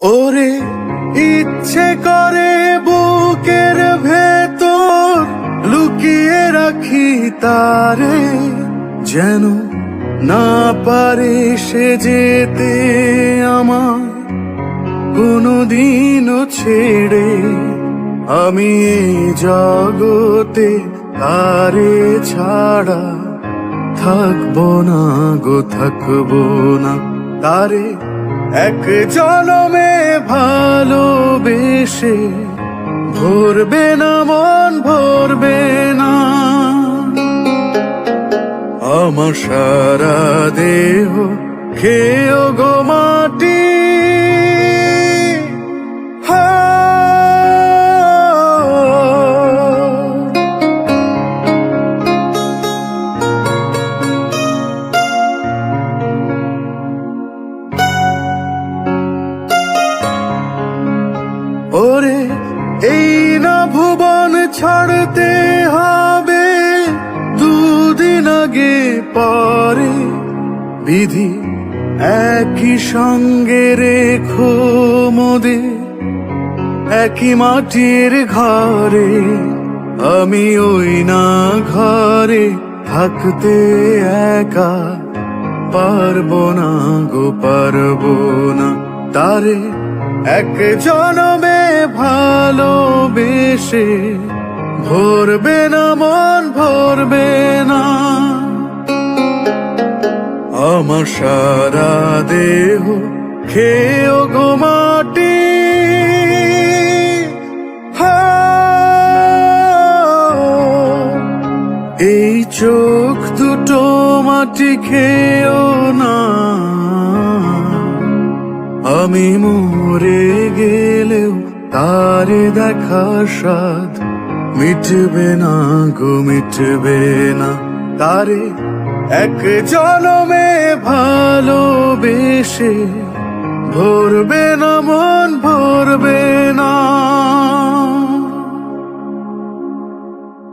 ওরে ইচ্ছে করে বুকের ভেতর লুকিয়ে রাখি তারে, যেন না পারে সে যেতে আমার। কোনোদিনও ছেড়ে আমি জগতে তারে ছাড়া থাকব না গো, থাকব না তারে। এক জনমে ভালোবেসে ভরবে না মন ভরবে না। আমার সারা দেহ খেয়েও গো মাটি ছাড়তে হবে দুদিন আগে পরে। বিধি একই সঙ্গে রেখো মোদে, একই মাটির ঘরে, আমি ওই না ঘরে থাকতে একা পারব না গো, পারব না তারে। এক জনমে ভালোবেসে ভরবে না, মন ভরবে না। আমার সারা দেহ খেয়েও গো মাটি। এই চোখ দুটো মাটি খেয়েও না। আমি মরে গেলেও তারে দেখা স্বাদ মিটবে না গো মিটবে না। তারে এক জনমে ভালোবেসে ভরবে না মন ভরবে